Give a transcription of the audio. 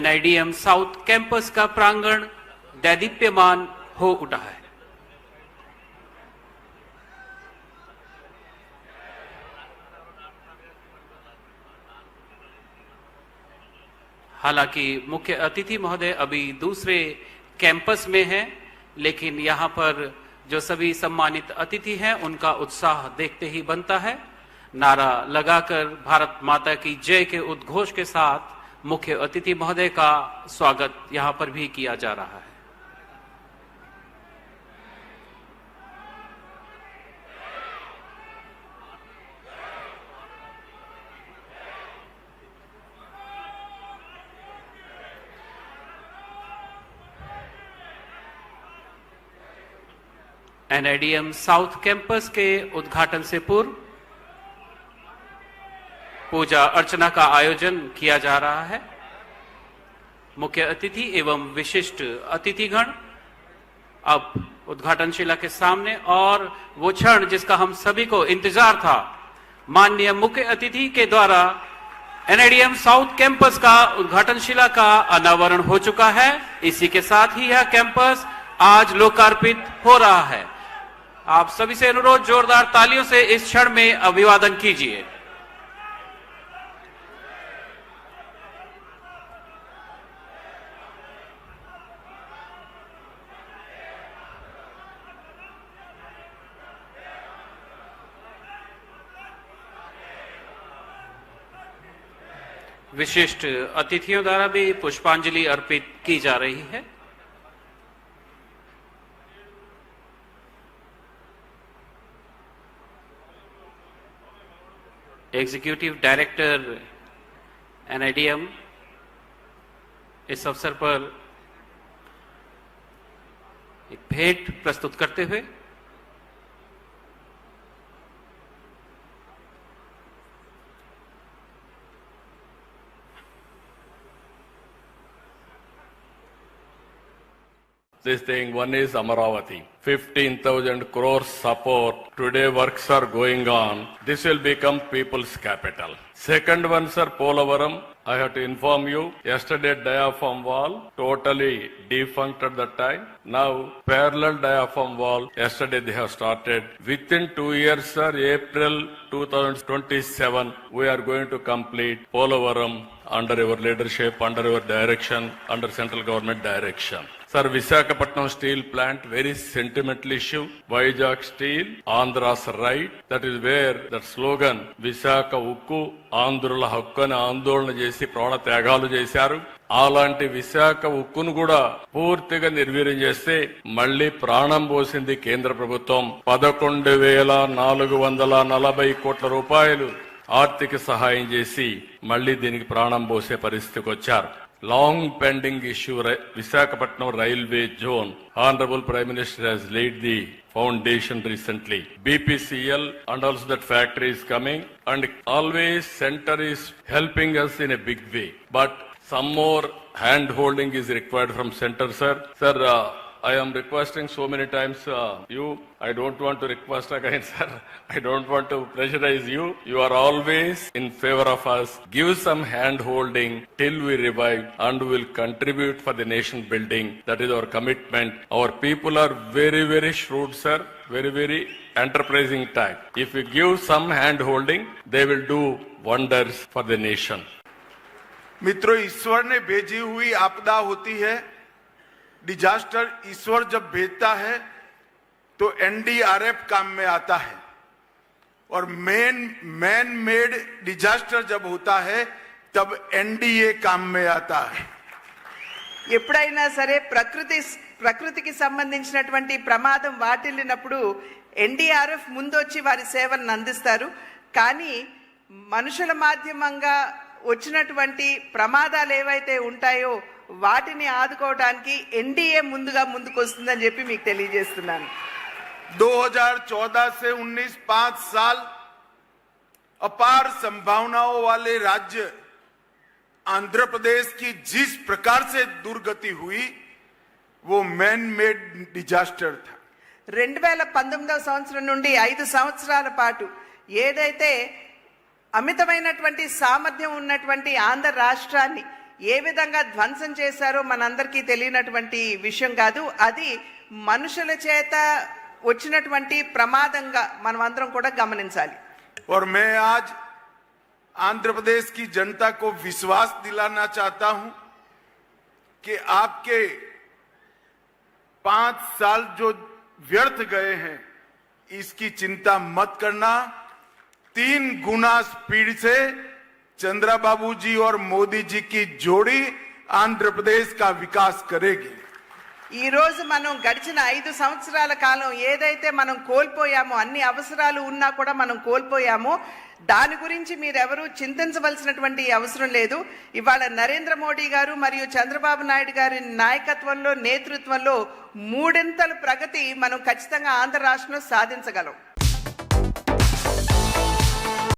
NIDM south campus का प्रांगण दैदीप्यमान हो उठा है। हालाँकि मुख्य अतिथि महोदय अभी दूसरे कैंपस में हैं, लेकिन यहाँ पर जो सभी सम्मानित अतिथि हैं, उनका उत्साह देखते ही बनता है। नारा लगाकर भारत माता की जय के उद्घोष के साथ मुख्य अतिथि महोदय का स्वागत यहाँ पर भी किया जा रहा है। एनआईडीएम साउथ कैंपस के उद्घाटन से पूर्व पूजा अर्चना का आयोजन किया जा रहा है। मुख्य अतिथि एवं विशिष्ट अतिथिगण अब उद्घाटन शिला के सामने और वो क्षण जिसका हम सभी को इंतज़ार था, माननीय मुख्य अतिथि के द्वारा एनआईडीएम साउथ कैंपस का उद्घाटन शिला का अनावरण हो चुका है। इसी के साथ ही यह कैंपस आज लोकार्पित हो रहा है। आप सभी से अनुरोध, जोरदार तालियों से इस क्षण में अभिवादन कीजिए। विशिष्ट अतिथियों द्वारा भी पुष्पांजलि अर्पित की जा रही है। एग्जीक्यूटिव डायरेक्टर एनआईडीएम इस अवसर पर एक भेंट प्रस्तुत करते हुए This thing, one is Amaravati. 15,000 crores support. Today works are going on. This will become people's capital. Second one, sir, Polavaram. I have to inform you, yesterday diaphragm wall totally defunct at that time. Now parallel diaphragm wall, yesterday they have started. Within two years, sir, April 2027, we are going to complete Polavaram under your leadership, under your direction, under central government direction. Sir Visakhapatnam steel plant very sentimental issue Vizag steel Andhra's right. That is where that slogan Visakha ఉక్కు ఆంధ్రుల హక్కు అని ఆందోళన చేసి ప్రాణ త్యాగాలు చేశారు. అలాంటి విశాఖ ఉక్కును కూడా పూర్తిగా నిర్వీర్యం చేస్తే మళ్ళీ ప్రాణం పోసింది కేంద్ర ప్రభుత్వం. పదకొండు వేల నాలుగు వందల నలభై కోట్ల రూపాయలు ఆర్థిక సహాయం చేసి మళ్ళీ దీనికి ప్రాణం పోసే పరిస్థితికి వచ్చారు. Long pending issue Visakhapatnam railway zone. Honorable Prime Minister has laid the foundation recently. BPCL and also that factory is coming and always center is helping us in a big way. But some more hand holding is required from center, sir. Sir, uh, I am requesting so many times uh, you. I don't want to request again, sir. I don't want to pressurize you. You are always in favor of us. Give some hand holding till we revive and will contribute for the nation building. That is our commitment. Our people are very, very shrewd, sir. Very, very enterprising type. If we give some hand holding, they will do wonders for the nation. मित्रों ईश्वर ने भेजी हुई आपदा होती है disaster ईश्वर जब भेजता है तो एनडीआरएफ काम में आता है और मेन मैन मेड डिजास्टर जब होता है तब एनडीए काम में आता है ఎప్పుడైనా సరే ప్రకృతి ప్రకృతికి సంబంధించినటువంటి ప్రమాదం వాటిల్లినప్పుడు ఎన్డీఆర్ఎఫ్ ముందొచ్చి వారి సేవలను అందిస్తారు కానీ మనుషుల మాధ్యమంగా వచ్చినటువంటి ప్రమాదాలు ఏవైతే ఉంటాయో వాటిని ఆదుకోవడానికి ఎన్డీఏ ముందుగా ముందుకు వస్తుందని చెప్పి మీకు తెలియజేస్తున్నాను 2014 से 19 पांच साल अपार संभावनाओं वाले राज्य आंध्र प्रदेश की जिस प्रकार से दुर्गति हुई वो मैन मेड डिजास्टर था రెండు వేల పంతొమ్మిదవ సంవత్సరం నుండి ఐదు సంవత్సరాల పాటు ఏదైతే అమితమైనటువంటి సామర్థ్యం ఉన్నటువంటి ఆంధ్ర రాష్ట్రాన్ని ఏ విధంగా ధ్వంసం చేశారో మనందరికీ తెలియనటువంటి విషయం కాదు అది మనుషుల చేత వచ్చినటువంటి ప్రమాదంగా మనం అందరం కూడా గమనించాలి और मैं आज आंध्र प्रदेश की जनता को विश्वास दिलाना चाहता हूं कि आपके पांच साल जो व्यर्थ गए हैं इसकी चिंता मत करना तीन गुना स्पीड से चंद्रा बाबू जी और मोदी जी की जोड़ी आंध्र प्रदेश का विकास करेगी ఈ రోజు మనం గడిచిన ఐదు సంవత్సరాల కాలం ఏదైతే మనం కోల్పోయామో అన్ని అవసరాలు ఉన్నా కూడా మనం కోల్పోయామో దాని గురించి మీరెవరూ చింతించవలసినటువంటి అవసరం లేదు ఇవాళ నరేంద్ర మోడీ గారు మరియు చంద్రబాబు నాయుడు గారి నాయకత్వంలో నేతృత్వంలో మూడింతల ప్రగతి మనం ఖచ్చితంగా ఆంధ్ర రాష్ట్రంలో సాధించగలం